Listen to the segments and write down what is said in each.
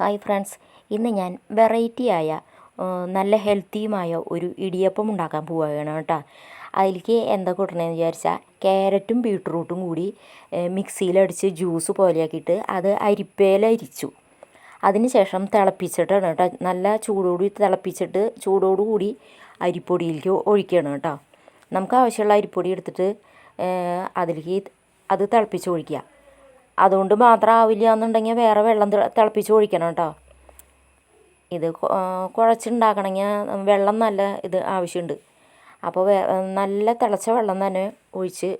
Hi friends. ഇന്ന് ഞാൻ വെറൈറ്റിയായ നല്ല ഹെൽത്തിയുമായ ഒരു ഇടിയപ്പം ഉണ്ടാക്കാൻ പോവുകയാണ് കേട്ടോ. അതിലേക്ക് എന്താ കൂട്ടണമെന്ന് വിചാരിച്ചാൽ ക്യാരറ്റും ബീട്രൂട്ടും കൂടി മിക്സിയിലടിച്ച് ജ്യൂസ് പോലെയാക്കിയിട്ട് അത് അരിപ്പയിലരിച്ചു അതിന് ശേഷം തിളപ്പിച്ചിട്ടാണ് കേട്ടോ. നല്ല ചൂടോടി തിളപ്പിച്ചിട്ട് ചൂടോടുകൂടി അരിപ്പൊടിയിലേക്ക് ഒഴിക്കണം കേട്ടോ. നമുക്ക് ആവശ്യമുള്ള അരിപ്പൊടി എടുത്തിട്ട് അതിലേക്ക് അത് തിളപ്പിച്ച് ഒഴിക്കുക. അതുകൊണ്ട് മാത്രം ആവില്ല എന്നുണ്ടെങ്കിൽ വേറെ വെള്ളം തിളപ്പിച്ച് ഒഴിക്കണം കേട്ടോ. ഇത് കുഴച്ചുണ്ടാക്കണമെങ്കിൽ വെള്ളം നല്ല ഇത് ആവശ്യമുണ്ട്. അപ്പോൾ നല്ല തിളച്ച വെള്ളം തന്നെ ഒഴിച്ച്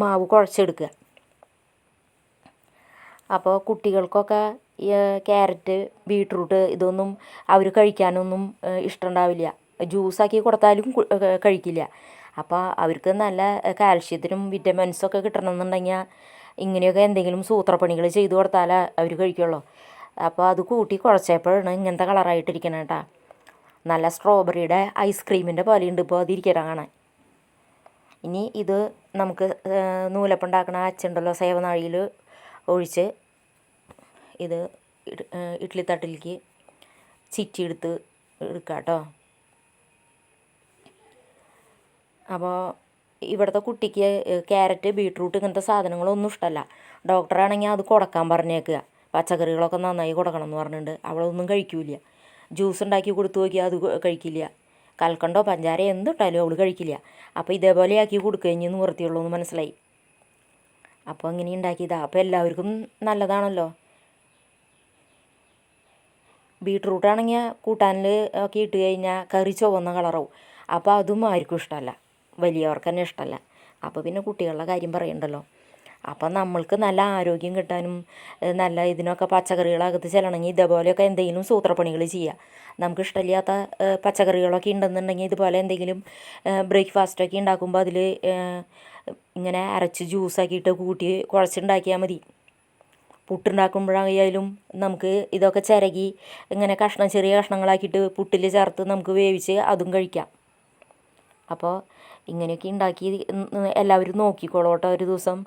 മാവ് കുഴച്ചെടുക്കുക. അപ്പോൾ കുട്ടികൾക്കൊക്കെ ക്യാരറ്റ് ബീട്രൂട്ട് ഇതൊന്നും അവർ കഴിക്കാനൊന്നും ഇഷ്ടമുണ്ടാവില്ല. ജ്യൂസാക്കി കൊടുത്താലും കഴിക്കില്ല. അപ്പോൾ അവർക്ക് നല്ല കാൽഷ്യത്തിനും വിറ്റമിൻസൊക്കെ കിട്ടണമെന്നുണ്ടെങ്കിൽ ഇങ്ങനെയൊക്കെ എന്തെങ്കിലും സൂത്രപ്പണികൾ ചെയ്തു കൊടുത്താലേ അവർ കഴിക്കുള്ളൂ. അപ്പോൾ അത് കൂട്ടി കുഴച്ചപ്പോഴാണ് ഇങ്ങനത്തെ കളറായിട്ടിരിക്കണം കേട്ടോ. നല്ല സ്ട്രോബെറിയുടെ ഐസ്ക്രീമിന്റെ പോലെയുണ്ട് ഇപ്പോൾ അതിരിക്കണം കാണാൻ. ഇനി ഇത് നമുക്ക് നൂലപ്പുണ്ടാക്കണ അച്ചുണ്ടല്ലോ സേവനാഴിയിൽ ഒഴിച്ച് ഇത് ഇഡ്ഡലി തട്ടിലേക്ക് ചിറ്റിയെടുത്ത് എടുക്കാം കേട്ടോ അപ്പോൾ ഇവിടുത്തെ കുട്ടിക്ക് ക്യാരറ്റ് ബീട്രൂട്ട് ഇങ്ങനത്തെ സാധനങ്ങളൊന്നും ഇഷ്ടമല്ല ഡോക്ടറാണെങ്കിൽ അത് കൊടുക്കാൻ പറഞ്ഞേക്കുക. പച്ചക്കറികളൊക്കെ നന്നായി കൊടുക്കണം എന്ന് പറഞ്ഞിട്ടുണ്ട്. അവളൊന്നും കഴിക്കില്ല. ജ്യൂസ് ഉണ്ടാക്കി കൊടുത്തു നോക്കിയാൽ അത് കഴിക്കില്ല. കൽക്കണ്ടോ പഞ്ചാര എന്തിട്ടാലും അവൾ കഴിക്കില്ല. അപ്പോൾ ഇതേപോലെ ആക്കി കൊടുക്കുക ഇനി എന്ന് മനസ്സിലായി. അപ്പോൾ അങ്ങനെ ഉണ്ടാക്കിയതാണ് അപ്പോൾ എല്ലാവർക്കും നല്ലതാണല്ലോ. ബീട്രൂട്ടാണെങ്കിൽ കൂട്ടാനിൽ ഒക്കെ ഇട്ട് കഴിഞ്ഞാൽ കറി ചുവന്ന കളറാവും. അപ്പോൾ അതും ആർക്കും ഇഷ്ടമല്ല വലിയവർക്ക് തന്നെ ഇഷ്ടമല്ല. അപ്പോൾ പിന്നെ കുട്ടികളുടെ കാര്യം പറയണ്ടല്ലോ. അപ്പം നമ്മൾക്ക് നല്ല ആരോഗ്യം കിട്ടാനും നല്ല ഇതിനൊക്കെ പച്ചക്കറികളകത്ത് ചെല്ലണമെങ്കിൽ ഇതേപോലെയൊക്കെ എന്തെങ്കിലും സൂത്രപ്പണികൾ ചെയ്യുക. നമുക്ക് ഇഷ്ടമില്ലാത്ത പച്ചക്കറികളൊക്കെ ഉണ്ടെന്നുണ്ടെങ്കിൽ ഇതുപോലെ എന്തെങ്കിലും ബ്രേക്ക്ഫാസ്റ്റൊക്കെ ഉണ്ടാക്കുമ്പോൾ അതിൽ ഇങ്ങനെ അരച്ച് ജ്യൂസാക്കിയിട്ട് കൂട്ടി കുഴച്ചുണ്ടാക്കിയാൽ മതി. പുട്ടുണ്ടാക്കുമ്പോഴായാലും നമുക്ക് ഇതൊക്കെ ചിരകി ഇങ്ങനെ കഷ്ണം ചെറിയ കഷ്ണങ്ങളാക്കിയിട്ട് പുട്ടിൽ ചേർത്ത് നമുക്ക് വേവിച്ച് അതും കഴിക്കാം. അപ്പോൾ ഇങ്ങനെയൊക്കെ ഉണ്ടാക്കി എല്ലാവരും നോക്കിക്കോളോട്ടോ ഒരു ദിവസം.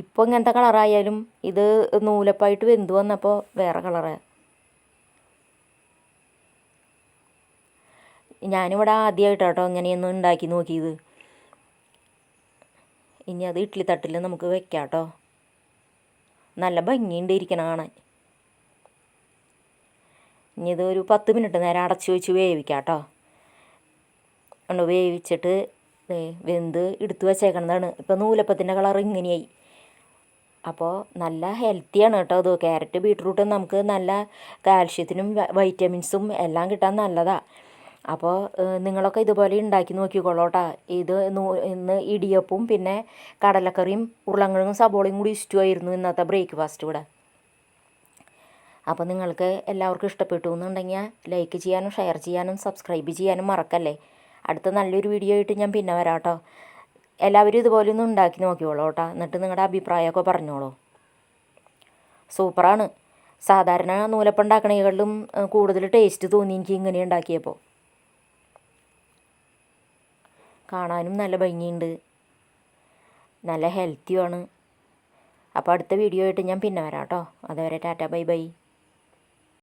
ഇപ്പോൾ ഇങ്ങനത്തെ കളറായാലും ഇത് നൂലപ്പായിട്ട് വെന്ത് വന്നപ്പോൾ വേറെ കളറ്. ഞാനിവിടെ ആദ്യമായിട്ട് കേട്ടോ ഇങ്ങനെയൊന്നും ഉണ്ടാക്കി നോക്കിയത്. ഇനി അത് ഇഡ്ഡലി തട്ടിൽ നമുക്ക് വെക്കാം കേട്ടോ നല്ല ഭംഗിയുണ്ട് ഇരിക്കണ കാണാൻ. ഇനി ഇത് ഒരു പത്ത് മിനിറ്റ് നേരം അടച്ചു വെച്ച് വേവിക്കാം കേട്ടോ ഉണ്ട് വേവിച്ചിട്ട് വെന്ത് എടുത്ത് വെച്ചേക്കണതാണ്. ഇപ്പോൾ നൂലപ്പത്തിന്റെ കളർ ഇങ്ങനെയായി. അപ്പോൾ നല്ല ഹെൽത്തിയാണ് കേട്ടോ അത് ക്യാരറ്റ് ബീട്രൂട്ട് നമുക്ക് നല്ല കാൽഷ്യത്തിനും വൈറ്റമിൻസും എല്ലാം കിട്ടാൻ നല്ലതാണ് അപ്പോൾ നിങ്ങളൊക്കെ ഇതുപോലെ ഉണ്ടാക്കി നോക്കിക്കോളൂ കേട്ടോ ഇത് ഇന്ന് ഇടിയപ്പവും പിന്നെ കടലക്കറിയും ഉരുളങ്കിഴങ്ങും സബോളയും കൂടി ഇഷ്ടമായിരുന്നു ഇന്നത്തെ ബ്രേക്ക്ഫാസ്റ്റ് ഇവിടെ. അപ്പോൾ നിങ്ങൾക്ക് എല്ലാവർക്കും ഇഷ്ടപ്പെട്ടു എന്നുണ്ടെങ്കിൽ ലൈക്ക് ചെയ്യാനും ഷെയർ ചെയ്യാനും സബ്സ്ക്രൈബ് ചെയ്യാനും മറക്കല്ലേ? അടുത്ത നല്ലൊരു വീഡിയോ ആയിട്ട് ഞാൻ പിന്നെ വരാം കേട്ടോ എല്ലാവരും ഇതുപോലെ ഒന്ന് ഉണ്ടാക്കി നോക്കിയോളൂ കേട്ടോ. എന്നിട്ട് നിങ്ങളുടെ അഭിപ്രായമൊക്കെ പറഞ്ഞോളൂ. സൂപ്പറാണ്. സാധാരണ നൂലപ്പം ഉണ്ടാക്കണേക്കാളും കൂടുതൽ ടേസ്റ്റ് തോന്നി എനിക്ക് ഇങ്ങനെ ഉണ്ടാക്കിയപ്പോൾ കാണാനും നല്ല ഭംഗിയുണ്ട്. നല്ല ഹെൽത്തിയുമാണ് അപ്പോൾ അടുത്ത വീഡിയോ ആയിട്ട് ഞാൻ പിന്നെ വരാം കേട്ടോ അതുവരെ ടാറ്റ ബൈ ബൈ.